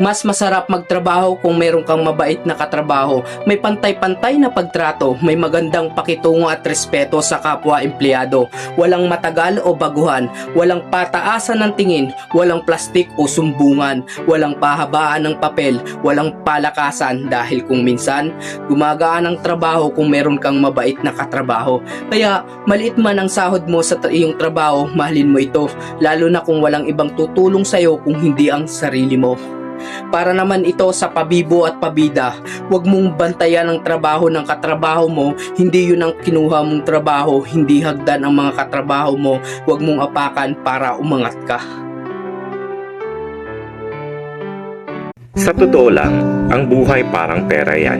Mas masarap magtrabaho kung meron kang mabait na katrabaho, may pantay-pantay na pagtrato, may magandang pakitungo at respeto sa kapwa empleyado, walang matagal o baguhan, walang pataasan ng tingin, walang plastik o sumbungan, walang pahabaan ng papel, walang palakasan dahil kung minsan gumagaan ang trabaho kung meron kang mabait na katrabaho. Kaya maliit man ang sahod mo sa iyong trabaho, mahalin mo ito, lalo na kung walang ibang tutulong sa'yo kung hindi ang sarili mo. Para naman ito sa pabibo at pabida, huwag mong bantayan ang trabaho ng katrabaho mo, hindi yun ang kinuha mong trabaho, hindi hagdan ang mga katrabaho mo, huwag mong apakan para umangat ka. Sa totoo lang, ang buhay parang pera yan.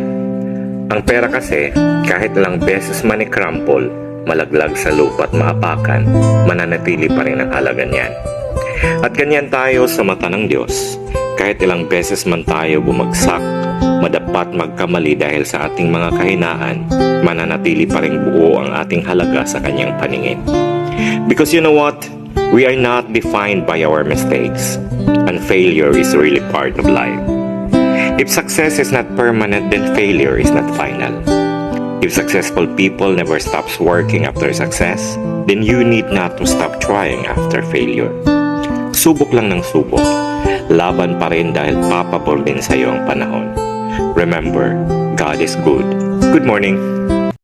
Ang pera kasi, kahit ilang beses man ikrampol, malaglag sa lupa at maapakan, mananatili pa rin ang halaga niyan. At ganyan tayo sa mata ng Diyos. Kahit ilang beses man tayo bumagsak, madapat magkamali dahil sa ating mga kahinaan, mananatili pa rin buo ang ating halaga sa kanyang paningin. Because you know what? We are not defined by our mistakes, and failure is really part of life. If success is not permanent, then failure is not final. If successful people never stops working after success, then you need not to stop trying after failure. Subok lang ng subok. Laban pa rin dahil papabor din sa iyo ang panahon. Remember, God is good. Good morning.